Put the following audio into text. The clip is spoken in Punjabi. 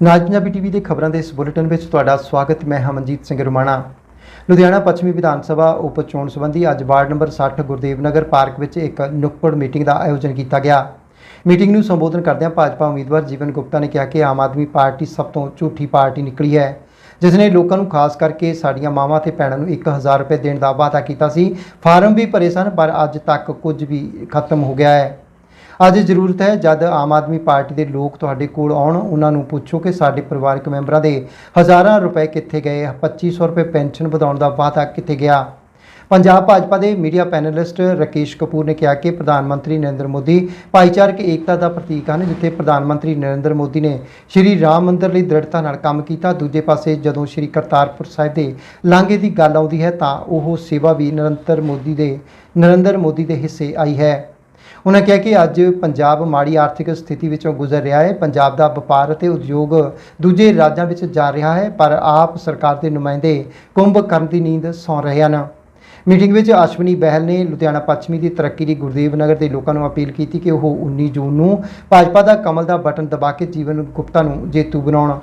ਨਾਜ ਪੰਜਾਬੀ ਟੀਵੀ ਦੇ ਖਬਰਾਂ ਦੇ ਇਸ ਬੁਲੇਟਿਨ ਵਿੱਚ ਤੁਹਾਡਾ ਸਵਾਗਤ, ਮੈਂ ਹਮਨਜੀਤ ਸਿੰਘ ਰੁਮਾਣਾ। ਲੁਧਿਆਣਾ ਪੱਛਮੀ ਵਿਧਾਨ ਸਭਾ ਉਪ ਚੋਣ ਸੰਬੰਧੀ ਅੱਜ ward number 60 Gurdev Nagar park ਵਿੱਚ ਇੱਕ ਨੁੱਕੜ ਮੀਟਿੰਗ ਦਾ ਆਯੋਜਨ ਕੀਤਾ ਗਿਆ। ਮੀਟਿੰਗ ਨੂੰ ਸੰਬੋਧਨ ਕਰਦਿਆਂ ਭਾਜਪਾ ਉਮੀਦਵਾਰ ਜੀਵਨ ਗੁਪਤਾ ਨੇ ਕਿਹਾ ਕਿ ਆਮ ਆਦਮੀ ਪਾਰਟੀ ਸਭ ਤੋਂ ਝੂਠੀ ਪਾਰਟੀ ਨਿਕਲੀ ਹੈ, ਜਿਸ ਨੇ ਲੋਕਾਂ ਨੂੰ ਖਾਸ ਕਰਕੇ ਸਾਡੀਆਂ ਮਾਵਾਂ ਤੇ ਭੈਣਾਂ ਨੂੰ 1000 ਰੁਪਏ ਦੇਣ ਦਾ ਵਾਅਦਾ ਕੀਤਾ ਸੀ। ਫਾਰਮ ਵੀ ਭਰੇ ਸਨ, ਪਰ ਅੱਜ ਤੱਕ ਕੁਝ ਵੀ ਖਤਮ ਹੋ ਗਿਆ ਹੈ। ਅੱਜ ਜ਼ਰੂਰਤ ਹੈ ਜਦ ਆਮ ਆਦਮੀ ਪਾਰਟੀ ਦੇ ਲੋਕ ਤੁਹਾਡੇ ਕੋਲ ਆਉਣ, ਉਹਨਾਂ ਨੂੰ ਪੁੱਛੋ ਕਿ ਸਾਡੇ ਪਰਿਵਾਰਕ ਮੈਂਬਰਾਂ ਦੇ ਹਜ਼ਾਰਾਂ ਰੁਪਏ ਕਿੱਥੇ ਗਏ 2500 ਰੁਪਏ ਪੈਨਸ਼ਨ ਵਧਾਉਣ ਦਾ ਵਾਅਦਾ ਕਿੱਥੇ ਗਿਆ? ਪੰਜਾਬ ਭਾਜਪਾ ਦੇ ਮੀਡੀਆ ਪੈਨਲਿਸਟ ਰਕੇਸ਼ ਕਪੂਰ ਨੇ ਕਿਹਾ ਕਿ ਪ੍ਰਧਾਨ ਮੰਤਰੀ ਨਰਿੰਦਰ ਮੋਦੀ ਭਾਈਚਾਰਕ ਏਕਤਾ ਦਾ ਪ੍ਰਤੀਕ ਹਨ, ਜਿੱਥੇ ਪ੍ਰਧਾਨ ਮੰਤਰੀ ਨਰਿੰਦਰ ਮੋਦੀ ਨੇ ਸ਼੍ਰੀ ਰਾਮ ਮੰਦਰ ਲਈ ਦ੍ਰਿੜਤਾ ਨਾਲ ਕੰਮ ਕੀਤਾ। ਦੂਜੇ ਪਾਸੇ ਜਦੋਂ ਸ਼੍ਰੀ ਕਰਤਾਰਪੁਰ ਸਾਹਿਬ ਦੇ ਲਾਂਘੇ ਦੀ ਗੱਲ ਆਉਂਦੀ ਹੈ ਤਾਂ ਉਹ ਸੇਵਾ ਵੀ ਨਰਿੰਦਰ ਮੋਦੀ ਦੇ, ਨਰਿੰਦਰ ਮੋਦੀ ਦੇ ਹਿੱਸੇ ਆਈ ਹੈ। ਉਹਨਾਂ ਕਿਹਾ ਕਿ ਅੱਜ ਪੰਜਾਬ ਮਾੜੀ ਆਰਥਿਕ ਸਥਿਤੀ ਵਿੱਚੋਂ ਗੁਜ਼ਰ ਰਿਹਾ ਹੈ। ਪੰਜਾਬ ਦਾ ਵਪਾਰ ਅਤੇ ਉਦਯੋਗ ਦੂਜੇ ਰਾਜਾਂ ਵਿੱਚ ਜਾ ਰਿਹਾ ਹੈ, ਪਰ ਆਪ ਸਰਕਾਰ ਦੇ ਨੁਮਾਇੰਦੇ ਕੁੰਭ ਕਰਨ ਦੀ ਨੀਂਦ ਸੌਂ ਰਹੇ ਹਨ। ਮੀਟਿੰਗ ਵਿੱਚ ਅਸ਼ਵਨੀ ਬਹਿਲ ਨੇ ਲੁਧਿਆਣਾ ਪੱਛਮੀ ਦੀ ਤਰੱਕੀ ਲਈ ਗੁਰਦੇਵ ਨਗਰ ਦੇ ਲੋਕਾਂ ਨੂੰ ਅਪੀਲ ਕੀਤੀ ਕਿ ਉਹ 19 ਜੂਨ ਨੂੰ ਭਾਜਪਾ ਦਾ ਕਮਲ ਦਾ ਬਟਨ ਦਬਾ ਕੇ ਜੀਵਨ ਗੁਪਤਾ ਨੂੰ ਜੇਤੂ ਬਣਾਉਣ।